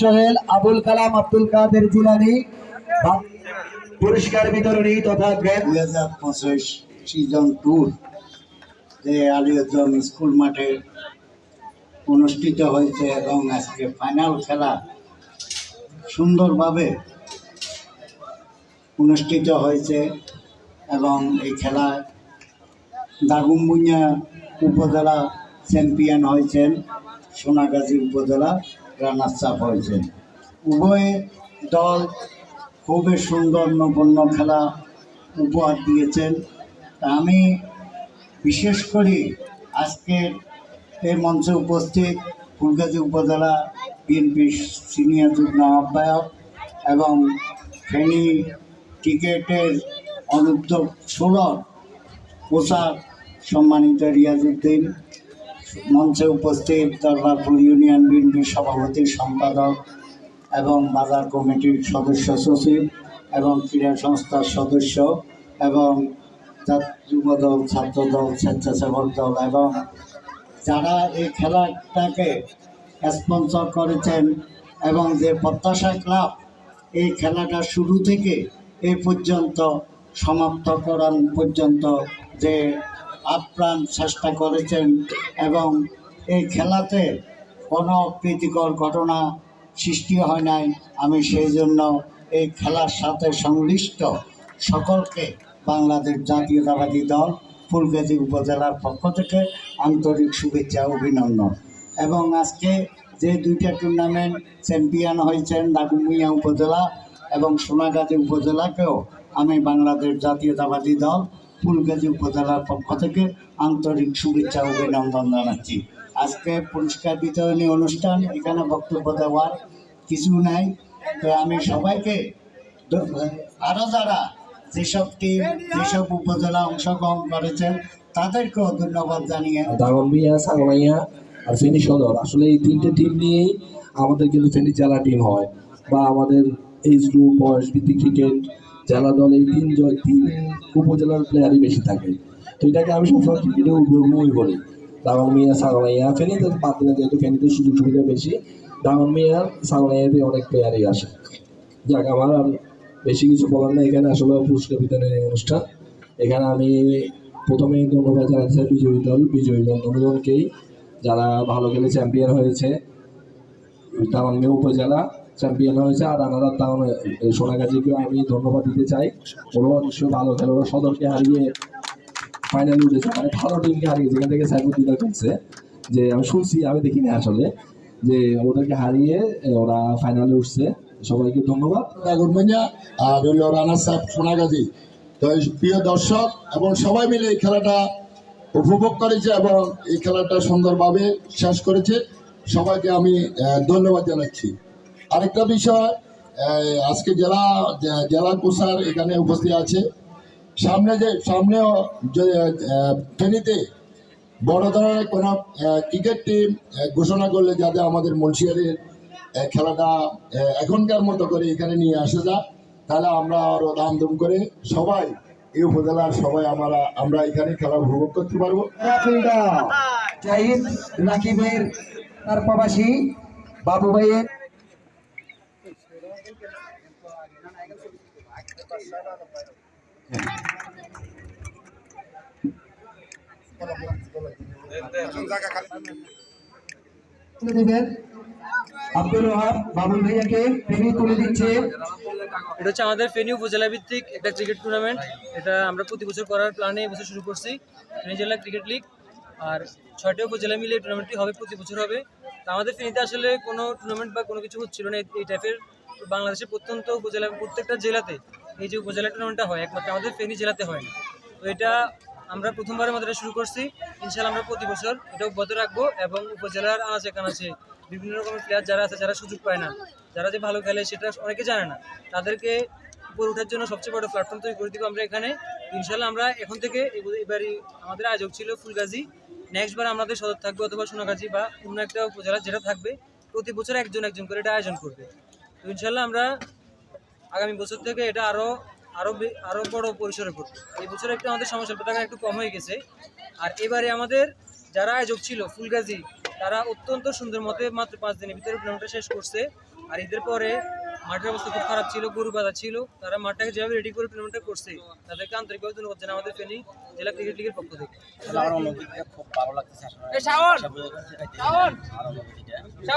সোহেল, আবুল কালাম, আব্দুল কাদের জিলানি। পুরস্কার বিতরণী তথা দুই হাজার পঁচিশ সিজন ট্যুর যে স্কুল মাঠে অনুষ্ঠিত হয়েছে এবং আজকে ফাইনাল খেলা সুন্দরভাবে অনুষ্ঠিত হয়েছে এবং এই খেলা দাগুমবুনিয়া উপজেলা চ্যাম্পিয়ন হয়েছেন, সোনাগাজী উপজেলা। রানার্স আপ হয়েছেন উভয় দল খুবই সুন্দর নগণ্য খেলা উপহার দিয়েছেন। আমি বিশেষ করে আজকের এই মঞ্চে উপস্থিত ফুলগাজী উপজেলা বিএনপির সিনিয়র যুগ্ম আহ্বায়ক এবং ফেনী ক্রিকেটের অনূর্ধ্ব ষোলো পোশাক সম্মানিত রিয়াজউদ্দিন মঞ্চে উপস্থিত দরবারপুর ইউনিয়ন বিএনপির সভাপতি সম্পাদক এবং বাজার কমিটির সদস্য সচিব এবং ক্রীড়া সংস্থার সদস্য এবং যুবদল, ছাত্রদল, স্বেচ্ছাসেবক দল এবং যারা এই খেলাটাকে স্পন্সর করেছেন এবং যে প্রত্যাশা ক্লাব, এই খেলাটা শুরু থেকে এই পর্যন্ত, সমাপ্ত করার পর্যন্ত যে আপ্রাণ চেষ্টা করেছেন এবং এই খেলাতে কোনো প্রীতিকর ঘটনা সৃষ্টি হয় নাই। আমি সেই জন্য এই খেলার সাথে সংশ্লিষ্ট সকলকে বাংলাদেশ জাতীয়তাবাদী দল, ফুলগাজী উপজেলার পক্ষ থেকে আন্তরিক শুভেচ্ছা, অভিনন্দন। এবং আজকে যে দুইটা টুর্নামেন্ট চ্যাম্পিয়ন হয়েছেন নাগুমিয়া উপজেলা এবং সোনাগাজী উপজেলাকেও আমি বাংলাদেশ জাতীয়তাবাদী দল ফুলগাজী উপজেলার পক্ষ থেকে আন্তরিক শুভেচ্ছা অভিনন্দন জানাচ্ছি। আজকে পুরস্কার বিতরণী অনুষ্ঠান, এখানে বক্তব্য দেওয়ার কিছু নাই। তো আমি সবাইকে দ- আরও যারা যেসব টিম যেসব উপজেলা অংশগ্রহণ করেছেন, তাদেরকেও ধন্যবাদ জানিয়ে দাগনবিয়া সাগমাইয়া আর ফেনী সদর। আসলে এই তিনটে টিম নিয়েই আমাদের কিন্তু ফেনী জেলা টিম হয় বা আমাদের এইচ গ্রুপ বয়স ভিত্তিক ক্রিকেট জেলা দল তিন জ- তিন উপজেলার প্লেয়ারই বেশি থাকে। তো এটাকে আমি সবসময় ক্রিকেটে উদ্যোগময় বলি দাগনমিয়া সাগমাইয়া ফেনীতে বাদ দিলে যেহেতু ফেনীতে সুযোগ সুবিধা বেশি দাগনমিয়া সাগমাইয়াতে অনেক প্লেয়ারই আসে। যাক, আমার আর বেশি কিছু বলার না এখানে আসলে পুরস্কার বিতরণের অনুষ্ঠান। এখানে আমি প্রথমে ধন্যবাদ জানাচ্ছি বিজয়ী দল বিজয়ী দল দুজনকেই যারা ভালো খেলে চ্যাম্পিয়ন হয়েছে। তামাঙ্গে উপজেলা। চ্যাম্পিয়ন হয়েছে আর রানাদার তাও সোনাগাজীকে আমি ধন্যবাদ দিতে চাই। ওরাও নিশ্চয়ই ভালো খেলে, ওরা সদরকে হারিয়ে ফাইনালে উঠেছে। মানে ভালো টিমকে হারিয়ে, যেখান থেকে সাইফুদ্দিন খেলছে, যে আমি শুনছি, আমি দেখিনি আসলে, যে ওদেরকে হারিয়ে ওরা ফাইনালে উঠছে। সবাইকে ধন্যবাদ। আর হইল রানা সাহেব সোনাগাজী তো প্রিয় দর্শক, এবং সবাই মিলে এই খেলাটা উপভোগ করেছে এবং এই খেলাটা সুন্দরভাবে শেষ করেছে। সবাইকে আমি ধন্যবাদ জানাচ্ছি। আরেকটা বিষয় আজকে জেলা জেলা কোষার এখানে উপস্থিত আছে। সামনে যে আহ, ফেনীতে বড় ধরনের কোনো ক্রিকেট টিম ঘোষণা করলে যাতে আমাদের মুন্সিয়ারের খেলাটা এখনকার মতো করে এখানে নিয়ে আসা যায় তাহলে আমরা আরও ধামধুম করে সবাই এই উপজেলার সবাই আমরা আমরা এখানে খেলা উপভোগ করতে পারব। জাহিদ তার প্রবাসী বাবু ভাইয়ের তুলে দিবেন এটা হচ্ছে আমাদের একটা ক্রিকেট টুর্নামেন্ট এটা আমরা প্রতি বছর করার প্ল্যানে এবছর শুরু করছি। ক্রিকেট লিগ আর ছয়টা উপজেলা মিলে টুর্নামেন্টটি হবে, প্রতি বছর হবে। তা আমাদের আসলে কোনো টুর্নামেন্ট বা কোনো কিছু হচ্ছিল না এই টাইপের বাংলাদেশের প্রত্যন্ত উপজেলা, প্রত্যেকটা জেলাতে এই যে উপজেলা টুর্নামেন্টটা হয়, একমাত্র আমাদের ফেনী জেলাতে হয় না। তো এটা আমরা প্রথমবারের মতো শুরু করছি। ইনশাল্লাহ আমরা প্রতি বছর এটা অব্যাহত রাখব এবং উপজেলার আনাচে কানাচে বিভিন্ন রকমের প্লেয়ার যারা আছে, যারা সুযোগ পায় না, যারা যে ভালো খেলে সেটা অনেকে জানে না, তাদেরকে উপরে ওঠার জন্য সবচেয়ে বড় প্ল্যাটফর্ম তৈরি করে দিব আমরা এখানে। ইনশাল্লাহ আমরা এখন থেকে এবার- এবারই আমাদের আয়োজক ছিল ফুলগাজী। নেক্সট বার আমাদের সদর থাকবে অথবা সোনাগাজী বা অন্য একটা উপজেলা যেটা থাকবে, প্রতি বছর একজন একজন করে এটা আয়োজন করবে। তো ইনশাল্লাহ আমরা আগামী বছর থেকে এটা আরও আরও আরও আরও বড় পরিসরে করব এই বছর একটু আমাদের সমস্যা টাকা একটু কম হয়ে গেছে। আর এবারে আমাদের যারা আয়োজক ছিল ফুলগাজী তারা অত্যন্ত সুন্দর মতে মাত্র পাঁচ দিনের ভিতরে টুর্নামেন্টটা শেষ করছে। আর ঈদের পরে মাঠের অবস্থা খুব খারাপ ছিল গরু বাজার ছিল। তারা মাঠটাকে যেভাবে রেডি করে টুর্নামেন্টটা করছে তাদেরকে আন্তরিকভাবে ধন্যবাদ জানাই আমাদের ফেনী জেলা ক্রিকেট লিগের পক্ষ থেকে। আমার অনুভূতিটা খুব ভালো বোঝা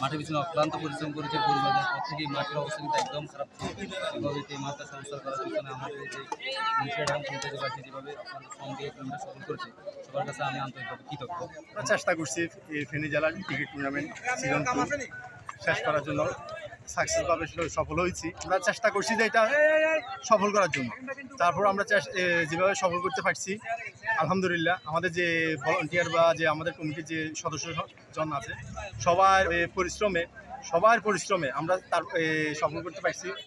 মাঠের পিছনে অক্লান্ত পরিশ্রম করেছে, পরিবারের পর থেকে মাঠের অবস্থা কিন্তু একদম খারাপ এভাবে এই মাঠটা সংস্কার করার পিছনে আমাদের যে চেষ্টা করছি এই ফেনী জেলার ক্রিকেট টুর্নামেন্ট সিজন শেষ করার জন্য। সাকসেসভাবে সফল হয়েছি। আমরা চেষ্টা করছি যে এটা সফল করার জন্য। তারপর আমরা যেভাবে সফল করতে পারছি আলহামদুলিল্লাহ, আমাদের যে ভলান্টিয়ার বা যে আমাদের কমিটির যে সদস্যজন আছে, সবার পরিশ্রমে সবার পরিশ্রমে আমরা তার সফল করতে পারছি।